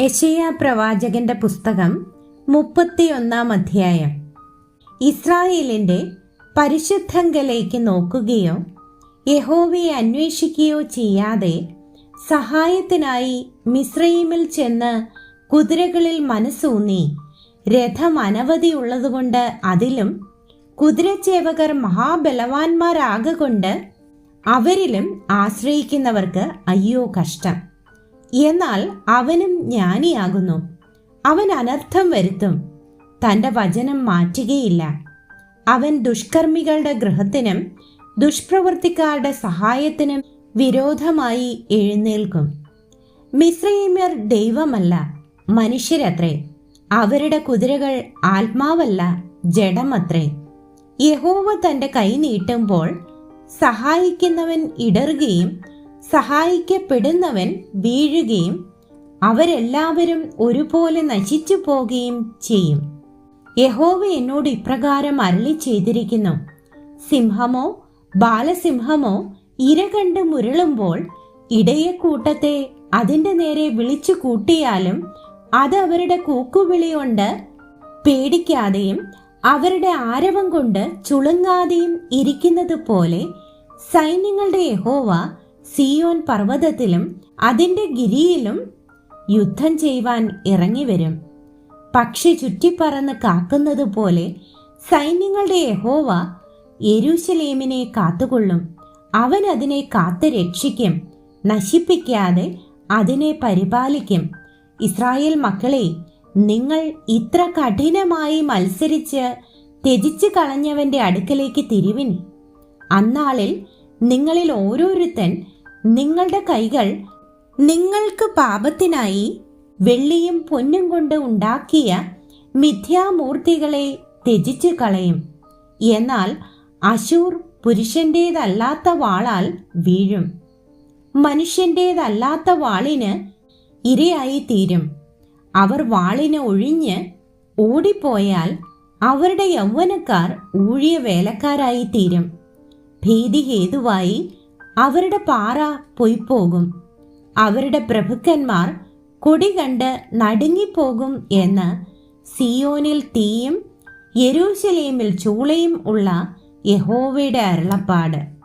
യശയ പ്രവാചകന്റെ പുസ്തകം മുപ്പത്തിയൊന്നാം അധ്യായം. ഇസ്രായേലിന്റെ പരിശുദ്ധങ്കലേക്ക് നോക്കുകയോ യഹോവയെ അന്വേഷിക്കുകയോ ചെയ്യാതെ സഹായത്തിനായി മിശ്രയിമിൽ ചെന്ന് കുതിരകളിൽ മനസ്സൂന്നി രഥം അനവധിയുള്ളതുകൊണ്ട് അതിലും കുതിരച്ചേവകർ മഹാബലവാന്മാരാകൊണ്ട് അവരിലും ആശ്രയിക്കുന്നവർക്ക് അയ്യോ കഷ്ടം. എന്നാൽ അവനും ജ്ഞാനിയാകുന്നു. അവൻ അനർത്ഥം വരുത്തും. തന്റെ വചനം മാറ്റുകയില്ല. അവൻ ദുഷ്കർമ്മികളുടെ ഗൃഹത്തിനും ദുഷ്പ്രവൃത്തിക്കാരുടെ സഹായത്തിനും വിരോധമായി എഴുന്നേൽക്കും. മിശ്രൈമ്യർ ദൈവമല്ല മനുഷ്യരത്രേ. അവരുടെ കുതിരകൾ ആത്മാവല്ല ജഡമത്രേ. യഹോവ തന്റെ കൈ നീട്ടുമ്പോൾ സഹായിക്കുന്നവൻ ഇടറുകയും സഹായിക്കപ്പെടുന്നവൻ വീഴുകയും അവരെല്ലാവരും ഒരുപോലെ നശിച്ചു പോകുകയും ചെയ്യും. യഹോവ എന്നോട് ഇപ്രകാരം അരളി ചെയ്തിരിക്കുന്നു. സിംഹമോ ബാലസിംഹമോ ഇര കണ്ട് മുരളുമ്പോൾ ഇടയക്കൂട്ടത്തെ അതിന്റെ നേരെ വിളിച്ചു കൂട്ടിയാലും അത് അവരുടെ കൂക്കുവിളി കൊണ്ട് പേടിക്കാതെയും അവരുടെ ആരവം കൊണ്ട് ചുളുങ്ങാതെയും ഇരിക്കുന്നത് പോലെ സൈന്യങ്ങളുടെ യഹോവ സിയോൻ പർവതത്തിലും അതിന്റെ ഗിരിയിലും യുദ്ധം ചെയ്യുവാൻ ഇറങ്ങിവരും പക്ഷി ചുറ്റിപ്പറന്ന് കാക്കുന്നത് പോലെ സൈന്യങ്ങളുടെ യഹോവ യെരൂശലേമിനെ കാത്തുകൊള്ളും. അവൻ അതിനെ കാത്തു രക്ഷിക്കും. നശിപ്പിക്കാതെ അതിനെ പരിപാലിക്കും. ഇസ്രായേൽ മക്കളെ നിങ്ങൾ ഇത്ര കഠിനമായി മത്സരിച്ച് ത്യജിച്ചു കളഞ്ഞവന്റെ അടുക്കലേക്ക് തിരിവിൻ. അന്നാളിൽ നിങ്ങളിൽ ഓരോരുത്തൻ നിങ്ങളുടെ കൈകൾ നിങ്ങൾക്ക് പാപത്തിനായി വെള്ളിയും പൊന്നും കൊണ്ട് ഉണ്ടാക്കിയ മിഥ്യാമൂർത്തികളെ ത്യജിച്ചു കളയും. എന്നാൽ അശൂർ പുരുഷന്റേതല്ലാത്ത വാളാൽ വീഴും. മനുഷ്യന്റേതല്ലാത്ത വാളിന് ഇരയായി തീരും അവർ വാളിന് ഒഴിഞ്ഞ് ഓടിപ്പോയാൽ അവരുടെ യൗവനക്കാർ ഊഴിയ വേലക്കാരായി തീരും ഭീതി ഹേതുവായി അവരുടെ പാറ പൊയ്പോകും. അവരുടെ പ്രഭുക്കന്മാർ കൊടി കണ്ട് നടുങ്ങിപ്പോകും എന്ന് സിയോനിൽ തീയും യെരൂശലേമിൽ ചൂളയും ഉള്ള യഹോവയുടെ അരുളപ്പാട്.